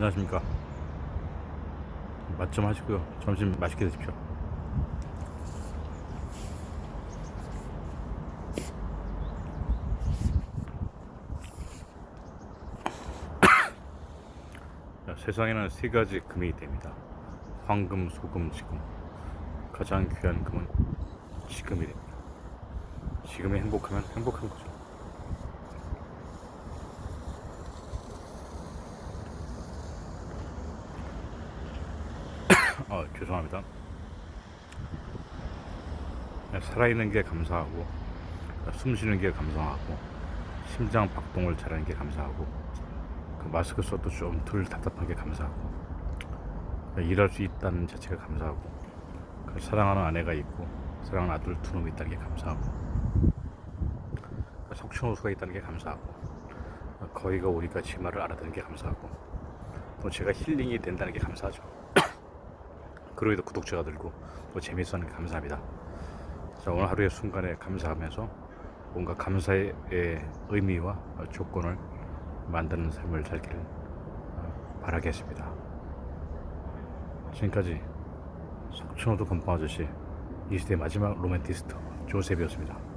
안녕하십니까. 맛 좀 하시고요. 점심 맛있게 드십시오. 자, 세상에는 세 가지 금이 있답니다. 황금, 소금, 지금. 가장 귀한 금은 지금이 됩니다. 지금이 행복하면 행복한 거죠. 어, 죄송합니다. 살아있는 게 감사하고, 숨 쉬는 게 감사하고, 심장 박동을 잘하는 게 감사하고, 그 마스크 써도 좀 덜 답답한 게 감사하고, 일할 수 있다는 자체가 감사하고, 그 사랑하는 아내가 있고, 사랑하는 아들 두 놈이 있다는 게 감사하고, 그 석촌호수가 있다는 게 감사하고, 거기가 오니까 제 말을 알아듣는 게 감사하고, 또 제가 힐링이 된다는 게 감사하죠. 그러기도 구독자가 늘고 또 재밌어 하는 게 감사합니다. 자, 오늘 하루의 순간에 감사하면서 뭔가 감사의 예, 의미와 조건을 만드는 삶을 살기를 어, 바라겠습니다. 지금까지 석촌호도 건빵 아저씨 이 시대의 마지막 로맨티스트 조셉이었습니다.